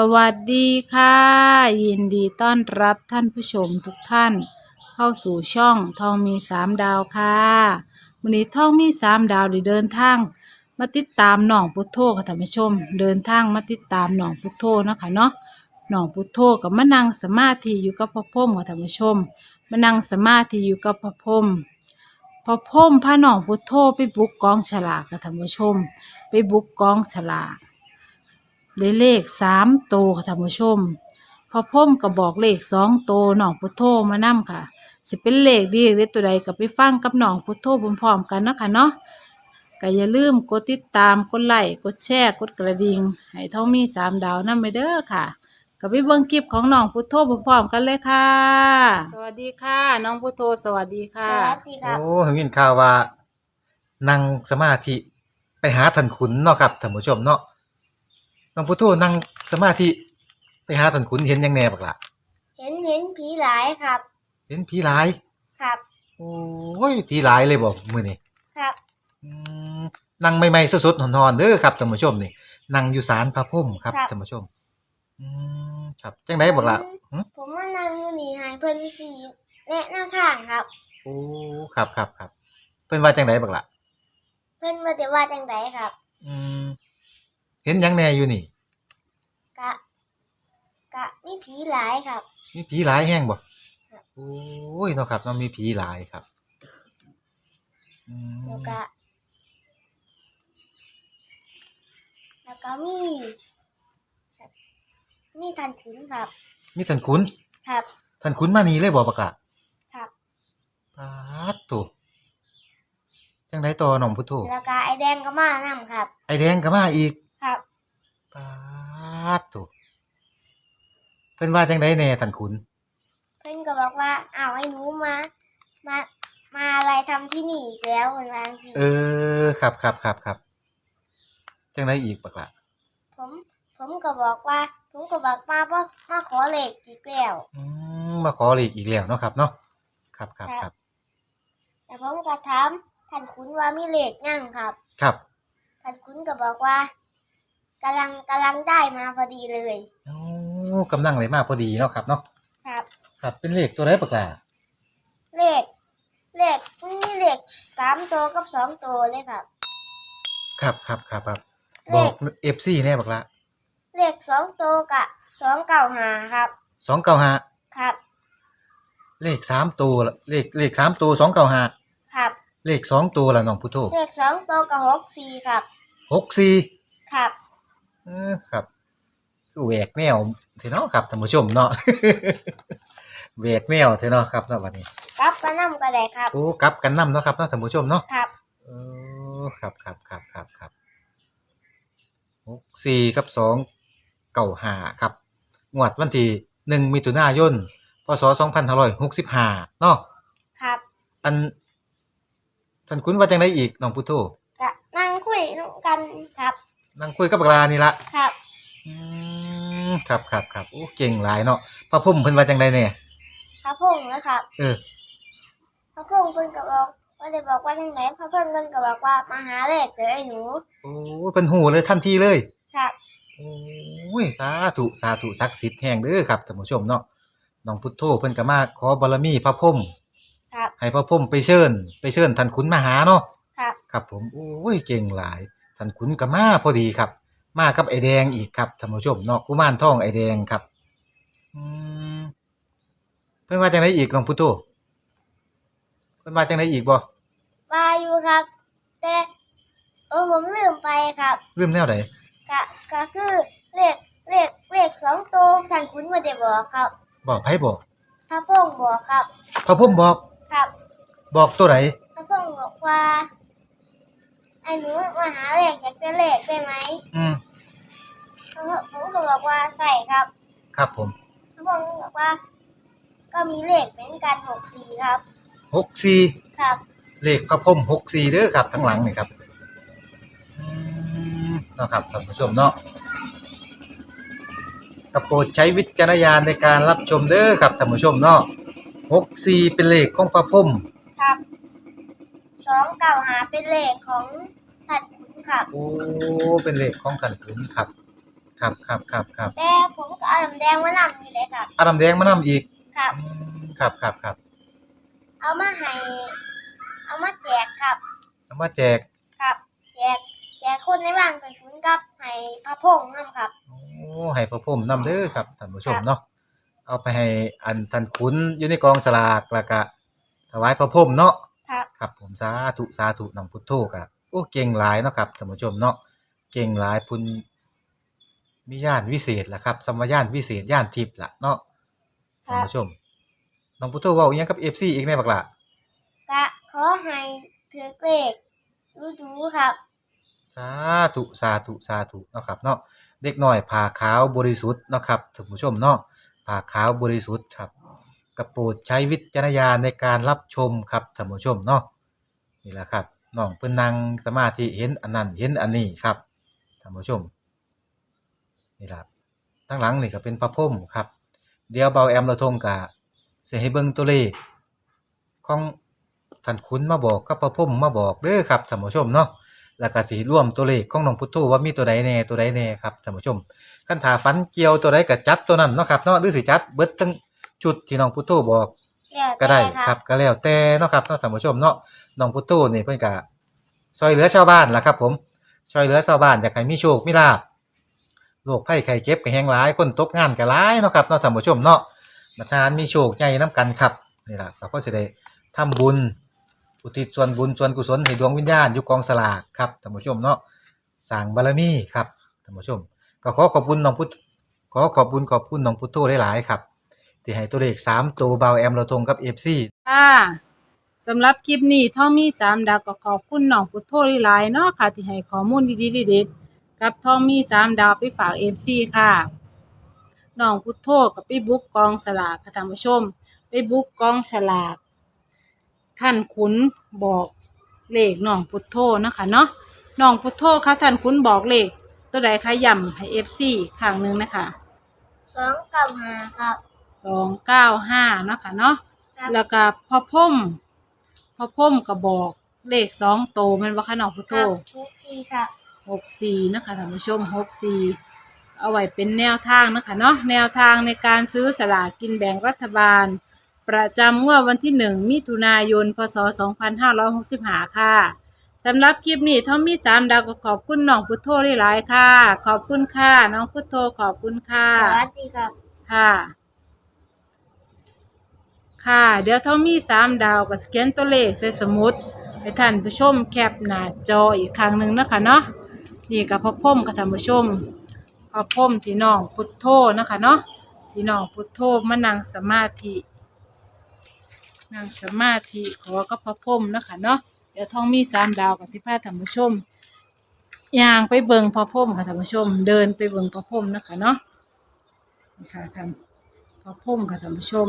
สวัสดีค่ะ ยินดีต้อนรับท่านผู้ชมทุกท่าน เข้าสู่ช่องทองมีสามดาวค่ะวันนี้ทองมีสามดาวได้เดินทาง มาติดตามหนองพุทโธค่ะท่านผู้ชม เดินทางมาติดตามหนองพุทโธเนาะคะเนาะหนองพุทโธกับมานั่งสมาธิอยู่กับพระพรหมค่ะท่านผู้ชมมานั่งสมาธิอยู่กับพระพรหมพระพรหมพาหนองพุทโธไปบุกกองฉลากค่ะท่านผู้ชม ไปบุกกองฉลาก ได้เลขสามโตวค่ะท่านผู้ชม พอพ่มก็บอกเลขสองโตวน้องพุทโธมานํค่ะ สิเป็นเลขดีหรือตัวใดก็ไปฟังกับน้องพุทโธพร้อมๆกันเนาะค่ะเนาะก็อย่าลืมกดติดตามกดไลค์กดแชร์กดกระดิ่งให้ท้องมีสามดาวนั่นไปเด้อค่ะก็ไปเบิ่งคลิปของน้องพุทโธพร้อมๆกันเลยค่ะ สวัสดีค่ะ น้องพุทโธสวัสดีค่ะ สวัสดีครับโอ้เห็นยินข่าวว่านั่งสมาธิไปหาท่านขุนเนาะครับท่านผู้ชมเนาะ น้องพุทโธนั่งสมาธิไปหาท่านขุนเห็นหยังแหน่บักล่ะเห็นเห็นผีหลายครับ เห็นผีหลาย ครับ โอ้ยผีหลายเลยบอกมื้อนี้ครับ อืมนั่งใหม่ๆสดๆหอนๆเด้อครับท่านผู้ชมนี่นั่งอยู่ศาลพระพรหมครับท่านผู้ชม อืมครับจังไดบักล่ะหึผมว่านั่งอยู่นี่ใหายเพิ่นสีแนะแนวทางครับ โอ้ครับครับครับเพิ่นว่าจังไดบักล่ะเพิ่นว่าแต่ว่าจังไดครับ อืมเห็นหยังแหน่อยู่นี่ กะ กะมีผีหลายครับ มีผีหลายแห้งบ่โอ้ยเนาะครับเนาะมีผีหลายครับอืมแล้วก็ แล้วก็มี มีทันขุนครับ มีท่านขุนครับ ท่านขุนมานี่เลยบ่บักละครับ ปาดตุจังไดต่อน้องพุทโธแล้วก็ไอแดงก็มานํครับ ไอแดงก็มาอีก ครับ ปา ดตุเพิ่นว่าจังไดแน่ท่านขุนเพิ่นก็บอกว่าอ้าวไอ้หนูมา มา มาอะไรทำที่นี่อีกแล้วเพิ่นว่าจังซี่เออครับครับครับครับจังไดอีกบักละผม ผมก็บอกว่า ผมก็บอกมาว่ามาขอเลขอีกแล้ว อืมมาขอเลขอีกแล้วเนาะครับเนาะครับครับครับแต่ผมก็ถามท่านคุณว่ามีเลขยังครับ ครับ ท่านคุณก็บอกว่า กำลังกำลังได้มาพอดีเลย โอ้กำลังเลยมาพอดีเนาะครับเนาะครับ ครับเป็นเลขตัวไหนบักละเลขเลขมีเลขสามตัวกับสองตัวเลยครับ ครับครับครับครับเลขบอกเอฟซีแน่บักละเลขสองตัวกับสองเก้าหาครับ สองเก้าห้าครับ เลขสามตัวละเลขเลขสามตัวสองเก้าห้าครับ เลขสองตัวละน้องพุทโธเลขสองตัวกับหกสี่ครับ หกสี่ครับ เออครับคือแหวกแนวเถอะเนาะครับท่านผู้ชมเนาะ แหวกแนวเถอะเนาะครับเนาะวันนี้กลับก็นั่ก็ได้ครับ โอ้กลับกันนํเนาะครับเนาะท่านผู้ชมเนาะครับเออครับครับครับครับครับหกสี่กับสองเก้าห้าครับงวดวันที่หนึ่งมิถุนายนพศสองพันห้าร้อยหกสิบห้าเนาะครับ อันท่านคุณว่าจังไดอีกน้องพุทโธ ก็นั่งคุยกันครับ นั่งคุยกับบักลานี่ละครับอืมครับครับครับโอ้เก่งหลายเนาะพระพุ่มเพิ่นว่าจังไดเนี่ยพระพงษ์นะครับ เออพระพงษ์เพิ่นก็บอกว่าได้บอกว่าจังไหนพระเพิ่นเพิ่นก็บอกว่ามาหาเลขเด้อไอ้หนูโอ้เพิ่นหูเลยทันทีเลยครับโอ้ยสาธุสาธุศักดิ์สิทธิ์แห่งเด้อครับท่านผู้ชมเนาะน้องพุทโธเพิ่นก็มาขอบารมีพระพุ่มครับให้พระพุ่มไปเชิญ ไปเชิญท่านขุนมาหาเนาะครับ ครับผมโอ้ยเก่งหลาย ท่านขุนก็มาพอดีครับ มากับไอแดงอีกครับท่านผู้ชมเนาะกุมารทองไอแดงครับอืมเพิ่นว่าจังไดอีกน้องพุทโธเพิ่นว่าจังไดอีกบ่ว่าอยู่ครับ แต่เออผมลืมไปครับลืมแนวใดก็ก็คือเลขเลขเลขสองตัวท่านคุณไม่ได้บอกครับบอกไผบอกพระพงษ์บอกครับ พระพุ่มบอกครับ บอกตัวไหนพระพงษ์บอกว่า ไอ้หนูมาหาเลขอยากได้เลขได้ไหมอืมผมก็บอกว่าใส่ครับครับผมพระพงษ์บอกว่า ก็มีเลขเหมือนกันหกสี่ครับ หกสี่ครับ เลขพระพุ่มหกสี่เด้อครับทั้งหลังนี่ครับอืมเนาะครับท่านผู้ชมเนาะกระโปรดใช้วิจารณญาณในการรับชมเด้อครับท่านผู้ชมเนาะหกสี่เป็นเลขของพระพุ่มครับสองเก้าหาเป็นเลขของท่าน คุณครับ โอ้เป็นเลขของท่านขุนครับ ครับครับครับครับแต่ผมก็เอาน้ำแดงมานำนี่เลยครับ เอาน้ำแดงมานำอีกครับ อืมครับครับครับเอามาให้ เอามาแจกครับเอามาแจกครับ แจก แจกคนในบ้านกับคุณกับ ให้พระพงษ์นำครับ โอ้ให้พระพรหมนำเด้อครับท่านผู้ชมครับ เนาะเอาไปให้อันท่านขุนอยู่ในกองสลากแล้วก็ถวายพระพรหมเนาะครับ ครับผมสาธุสาธุน้องพุทโธครับโอ้เก่งหลายเนาะครับท่านผู้ชมเนาะเก่งหลายพุนมีญาณวิเศษล่ะครับสมญาณวิเศษญาณทิพย์ล่ะเนาะครัท่านบผู้ชมน้องพุทโธเว้าอีหยังกับ FC อีกแน่บักล่ะก็ขอให้ถือเลขรู้ดูครับ สาธุสาธุสาธุเนาะครับเนาะเด็กน้อยผ่าขาวบริสุทธิ์เนาะครับท่านผู้ชมเนาะผ่าขาวบริสุทธิ์ครับกระโปรดใช้วิจารณญาณในการรับชมครับท่านผู้ชมเนาะนี่แหละครับ น้องเพิ่นนั่งสมาธิเห็นอันนั้นเห็นอันนี้ครับท่านผู้ชมนี่ล่ะทั้งหลังนี่ก็เป็นพระพรหมครับ เดี๋ยวเบาแอมเราทงกะสิให้เบิ่งตัวเลขของท่านคุณมาบอกกับพระพรหมมาบอกเด้อครับท่านผู้ชมเนาะแล้วก็สีร่วมตัวเลขของน้องพุทโธว่ามีตัวใดแน่ตัวใดแน่ครับท่านผู้ชมคันถาฟันเกี่ยวตัวใดก็จัดตัวนั้นเนาะครับเนาะหรือสิจัดเบิดทั้งชุดที่น้องพุทโธบอกแล้วก็ได้แต่ครับก็แล้วแต่เนาะครับเนาะท่านผู้ชมเนาะ น้องพุทโธนี่เพิ่อนก็ซอยเหลือชาวบ้านล่ะครับ ผมช่วยเหลือชาวบ้านอยากให้มีโชคมีลาภโรคภัยไข้เจ็บก็แฮงหลายคนตกงานก็หลายเนาะครับเนาะท่านผู้ชมเนาะมาทานมีโชคใหญ่นํกันครับนี่ล่ะเราก็สิได้ทำบุญอุทิศส่วนบุญส่วนกุศลให้ดวงวิญญาณอยู่กองสลากครับท่านผู้ชมเนาะสร้างบารมีครับท่านผู้ชม ก็ขอขอบคุณน้องพุทธขอขอบคุณขอบคุณน้องพุทโธหลายๆครับที่ให้ตัวเลขสามตัวเบาแอมเราทงกับเอฟซีค่ะ สำหรับคลิปนี้ท่อมีสามดาวก็ขอบคุณน้องพุทโธหลายๆเนาะค่ะที่ให้ข้อมูลดีๆเด็ดๆกับท่อมีสามดาวไปฝากเอฟซีค่ะน้องพุทโธกับไปบุกกองสลากค่ะท่านผู้ชม ไปบุกกองสลาก ท่านขุนบอกเลขน้องพุทโธนะคะเนาะน้องพุทโธค่ะท่านขุนบอกเลข ตัวใดคะย่ำให้เอฟซีครั้งหนึ่งนะคะสองกับหาครับสองเก้าห้าเนาะค่ะเนาะครับ แล้วก็พ่อพ่ม พ่อพ่มก็บอกเลขสองโตวแมันว่าขนองพุทคโธรับทุกทีครับหกสี่นะคะท่านผู้ชมหกสี่เอาไว้เป็นแนวทางนะคะเนาะแนวทางในการซื้อสลากกินแบ่งรัฐบาล ประจำงวดวันที่หนึ่งมิถุนายน พศสองพันห้าร้อยหกสิบห้าค่ะสำหรับคลิปนี้ท่อมมีสามดาวก็ขอบคุณน้องพุทโธหลายๆค่ะ ขอบคุณค่ะ น้องพุทโธขอบคุณค่ะ สวัสดีครับ ค่ะ ค่ะ เดี๋ยวเท่ามีสามดาวกับสแกนตัวเลขใส่สมุดให้ท่านผู้ชมแคปหน้าจออีกครั้งหนึ่งนะคะเนาะนี่กับพ่อพ่มกับท่านผู้ชมพ่อพ่มที่น้องพุทโธนะคะเนาะที่น้องพุทโธมานั่งสมาธินั่งสมาธิขอกับพ่อพ่มนะคะเนาะเดี๋ยวท่องมีสามดาวกับสิพาท่านผู้ชมย่างไปเบิงพ่อพ่มค่ะท่านผู้ชม เดินไปเบิงพ่อพ่มนะคะเนาะนี่ค่ะท่านพระพุ่มค่ะท่านผู้ชม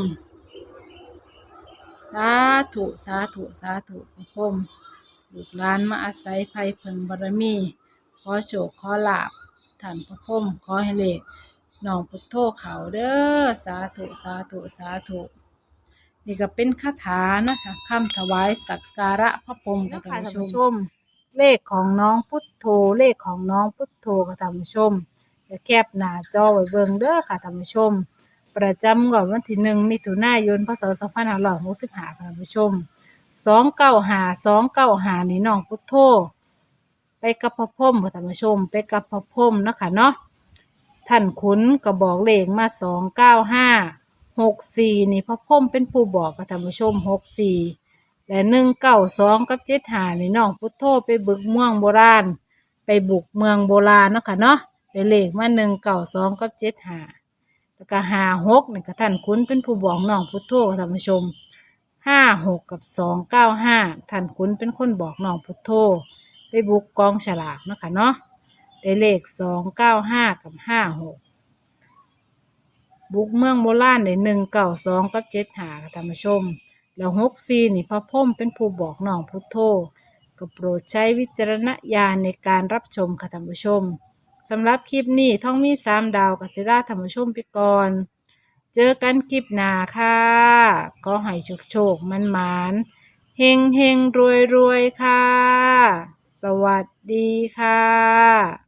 สาธุสาธุสาธุพระพุ่มลูกหลานมาอาศัยภัยเพิ่งบารมี ขอโชคขอลาบท่านพระพุ่มขอให้เลขน้องพุทโธเขาเด้อสาธุสาธุสาธุนี่ก็เป็นคาถานะคะคำถวายสักการะพระพรหมค่ะท่านผู้ชม เลขของน้องพุทโธเลขของน้องพุทโธค่ะท่านผู้ชมเดี๋ยวแคบหน้าจอไว้เบิ่งเด้อค่ะท่านผู้ชม ประจำก่อนวันที่หนึ่งมิถุนายนพศสองพันห้าร้อยหกสิบห้าค่ะท่านผู้ชมสองเก้าหาสองเก้าหานี่น้องพุทโธไปกับพระพรหมค่ะท่านผู้ชม ไปกับพระพรหมนะคะเนาะท่านขุนก็บอกเลขมาสองเก้าห้าหกสี่นี่พระพรหมเป็นผู้บอกค่ะท่านผู้ชมหกสี่และหนึ่งเก้าสองกับเจ็ดหานี่น้องพุทโธไปบึกเมืองโบราณ ไปบุกเมืองโบราณเนาะค่ะเนาะไปเลขมาหนึ่งเก่าสองกับเจ็ดหา ก็ห้าหกนี่ก็ท่านคุ้นเป็นผู้บอกน้องพุทโธท่านผู้ชมห้าหกกับสองเก้าห้าท่านคุ้นเป็นคนบอกน้องพุทโธไปบุกกองฉลากนะคะเนาะได้เลขสองเก้าห้ากับห้าหกบุกเมืองโบราณได้หนึ่งเก่าสองกับเจ็ดหาค่ะท่านผู้ชม แล้วหกสี่นี่พระพมเป็นผู้บอกน้องพุทโธก็โปรดใช้วิจารณญาณในการรับชมค่ะท่านผู้ชม สำหรับคลิปนี้ท่องมีสามดาวกับศิลาธรรมชมพิกร เจอกันคลิปหน้าค่ะ ก็ให้โชคโชคมันหมานเฮงเฮงรวยรวยค่ะ สวัสดีค่ะ